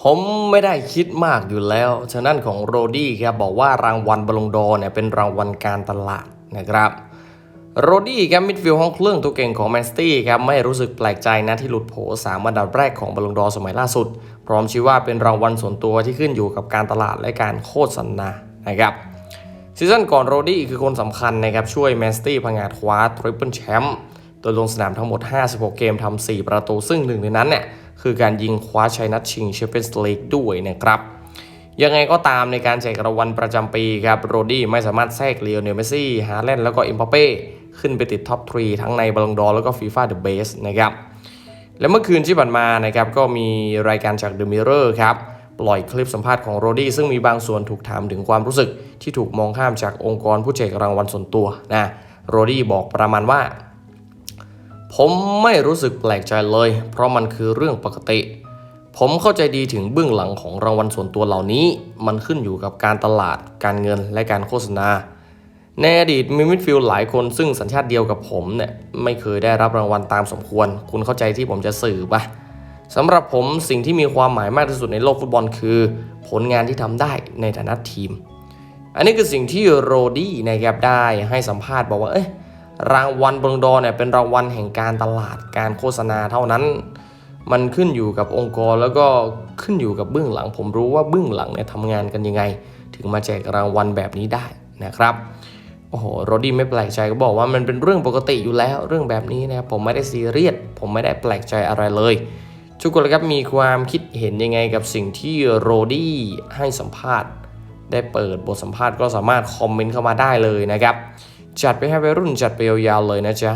ผมไม่ได้คิดมากอยู่แล้ว ฉะนั้นของโรดี้ครับบอกว่ารางวัลบอลงดอร์เนี่ยเป็นรางวัลการตลาดนะครับโรดี้ครับมิดฟิลด์ห้องเครื่องตัวเก่งของแมนสตี้ครับไม่รู้สึกแปลกใจนะที่หลุดโผสามอันดับแรกของบอลงดอร์สมัยล่าสุด พร้อมชี้ว่าเป็นรางวัลส่วนตัวที่ขึ้นอยู่กับการตลาดและการโฆษณานะครับซีซั่นก่อนโรดี้คือคนสำคัญนะครับช่วยแมนสตี้พังงาดคว้าทริปเปิลแชมป์โดยลงสนามทั้งหมด 56 เกมทำ4ประตูซึ่งหนึ่งในนั้นเนี่ย คือการยิงคว้าชัยนัดชิงแชมเปี้ยนส์ลีกด้วยนะครับยังไงก็ตามในการแจกรางวัลประจำปีครับโรดี้ไม่สามารถแทรกเลโอเนลเมซี่ ฮาแลนด์แล้วก็เอ็มบัปเป้ ขึ้นไปติดท็อป3ทั้งในบอลลงดอร์แล้วก็ฟีฟ่าเดอะเบสนะครับและเมื่อคืนที่ผ่านมานะครับก็มีรายการจากเดอะมิเรอร์ครับปล่อยคลิปสัมภาษณ์ของโรดี้ซึ่งมีบางส่วนถูกถามถึงความรู้สึกที่ถูกมองข้ามจากองค์กรผู้แจกรางวัลส่วนตัวนะโรดี้บอกประมาณว่า ผมไม่รู้สึกแปลกใจเลย เพราะมันคือเรื่องปกติ ผมเข้าใจดีถึงเบื้องหลังของรางวัลส่วนตัวเหล่านี้ มันขึ้นอยู่กับการตลาด การเงินและการโฆษณา ในอดีตมีมิดฟิลด์หลายคนซึ่งสัญชาติเดียวกับผมเนี่ยไม่เคยได้รับรางวัลตามสมควร คุณเข้าใจที่ผมจะสื่อปะสำหรับผมสิ่งที่มีความหมายมากที่สุดในโลกฟุตบอลคือ ผลงานที่ทำได้ในฐานะทีม อันนี้คือสิ่งที่โรดี้นะครับได้ให้สัมภาษณ์บอกว่าเอ้ย รางวัลบอลดอร์เนี่ยเป็นรางวัลแห่งการตลาดการโฆษณาเท่านั้น มันขึ้นอยู่กับองค์กรแล้วก็ขึ้นอยู่กับเบื้องหลัง ผมรู้ว่าเบื้องหลังเนี่ยทำงานกันยังไง ถึงมาแจกรางวัลแบบนี้ได้นะครับโอ้โหโรดี้ไม่แปลกใจก็บอกว่ามันเป็นเรื่องปกติอยู่แล้วเรื่องแบบนี้นะครับผมไม่ได้ซีเรียสผมไม่ได้แปลกใจอะไรเลย ทุกคนครับมีความคิดเห็นยังไงกับสิ่งที่โรดี้ให้สัมภาษณ์ ได้เปิดบทสัมภาษณ์ก็สามารถคอมเมนต์เข้ามาได้เลยนะครับ จัดไปให้วัยรุ่นจัดไปยาวๆเลยนะจ๊ะ